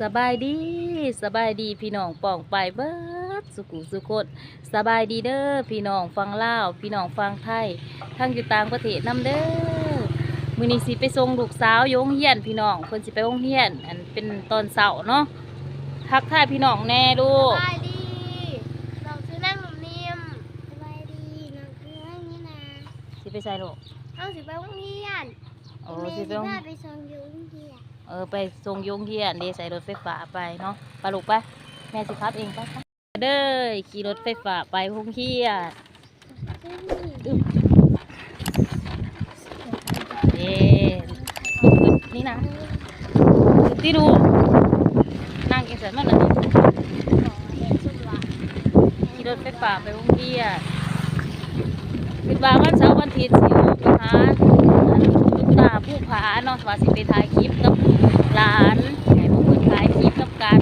สบายดีสบายดีพี่น้องป่องไปเบิดสุขุสุคนสบายดีเด้อพี่น้องฟังลาวพี่น้องฟังไทยทั้งอยู่ต่างประเทศนํเด้อมื้อนี้สิไปส่งลูกสาวโยงเฮียนพี่น้องเพิ่นสิไปโรงเรียน อันเป็นตอนเช้าเนาะทักทายพี่น้องแน่ลูสกบายดีเราซื้อนั่งหนุ่มนิ่มสบายดีน้องคือนั่งนี่นะสิไปใส่ลูกเอาสิไปโรงเรียนโอ้แม่สิสิไปโรงพาไปส่งอยู่โรงเรียน เออไปส่งยงเฮียนเดใส่รถไฟฟ้าไปเนาะปลูกไปแม่สิขับเองไปเด้อขี่รถไฟฟ้าไปโรงเรียนเอ๊ะลูกนี่นะที่ดูนั่งกินเสร็จมันนะขี่รถไฟฟ้าไปโรงเรียนคือว่าวันเสาร์วันอาทิตย์สิ พันลูกตาผู้ผาเนาะว่าสิไปถ่ายคลิปกับหลานให้พวกเพิ่นถ่ายคลิปกับกัน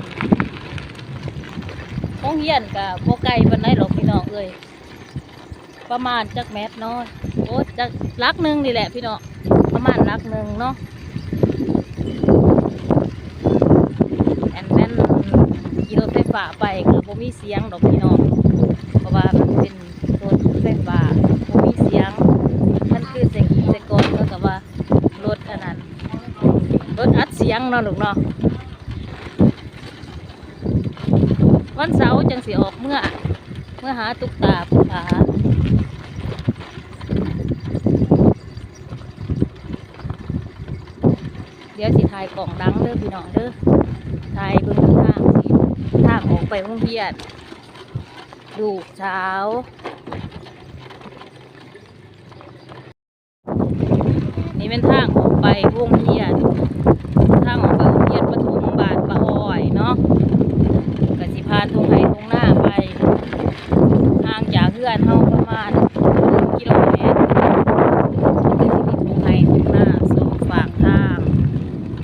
โรงเรียนกับโบไกลวันไหนหรอกพี่น้องเอ้ยประมาณจักแมตรเนาะโอ้จักลักหนึ่งนี่แหละพี่น้องประมาณลักหนึ่งเนาะแอนแม่นขี่รถไฟฟ้าไปก็บ่มีเสียงดอกพี่น้องเพราะว่ามันเป็นรถไฟฟ้าบ่มีเสียง มันคือเสียงอีแต่ก่อนก็กับว่ารถอันนั้นรถอัดเสียงเนาะลูกเนาะวันเสาร์จังสิออกเมื่อ เมื่อหาตุกตาผู้ผาเดี๋ยวสิถ่ายกล่องดังเด้อพี่น้องเด้อถ่ายเบิ่งทางสิทางออกไปโรงเรียนดูเช้านี่เป็นทางออกไปโรงเรียน ทางออกไปโรงเรียนปฐมบาทปะอ้อยเนาะกสิพานทงไห้ทงหน้าไปห่างจากเพื่อนเฮาประมาณ1กิโลเมตรก็สิมีทงไห้ทงหน้าสองฝั่งทาง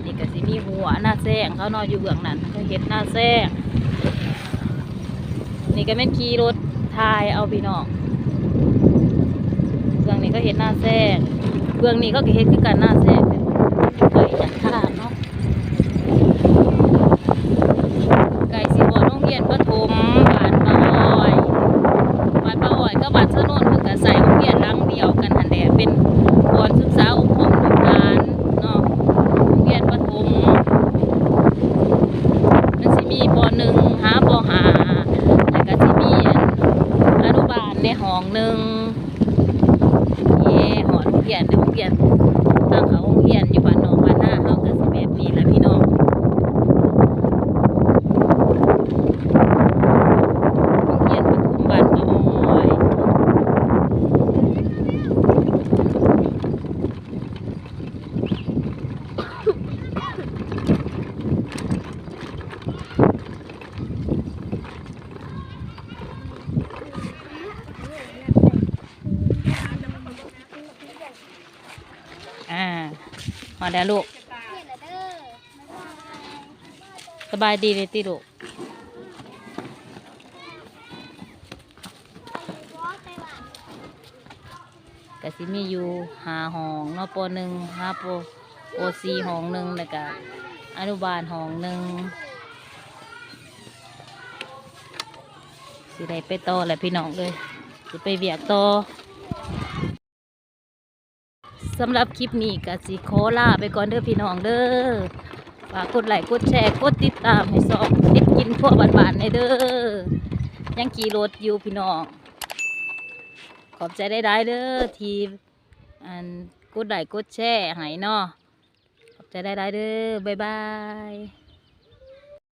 นี่ก็สิมีหัวหน้าแซง เขานอนอยู่เบื้องนั้นก็เห็ดหน้าแซ่นี่ก็เป็นขี่รถทายเอาพี่น้องเบื้องนี้ก็เห็ดหน้าแซ่เบื้องนี้ก็เห็ดคือกันหน้าแซงไปจากท่าเนาะไก่สิหัวโรงเรียนประถมบ้านปะอ้อยบ้านปะอ้อยก็บ้านสนนเพิ่นก็ใส่โรงเรียนหลังเดียวกันหันแหละเป็นบอนศึกษาอบรมลูกหลานเนาะ โรงเรียนประถมมันสิมีปหนึ่งหาปหาแล้วก็สิมีอันอนุบาลในห้องหนึ่งเย่หอโรงเรียนในโรงเรียนตั้งเขาโรงเรียนอยู่บ้านนอกบ้านหน้าเขาก็สิแบบนี้แหละพี่น้องโรงเรียนประถมบ้านปะอ้อย อ่า มาแล้วลูก สบายดีเลยติลูกก็สิมีอยู่หาห้องนาะปหนึ่งหาปปสี่ห้องหนึ่งแล้วก็อนุบาลห้องหนึ่งสิได้ไปต่อแหละพี่น้องเลยสิไปเวียกต่อ สำหรับคลิปนี้ก็สิขอลาไปก่อนเด้อพี่น้องเด้อฝากกดไลค์กดแชร์กดติดตามให้ซอกเด็กกินพวกบานๆในเด้อยังขี่รถอยู่พี่น้อง ขอบใจได้ได้ๆเด้อทีอันกดไลค์กดแชร์ให้เนาะขอบใจได้ได้ๆเด้อบ๊ายบาย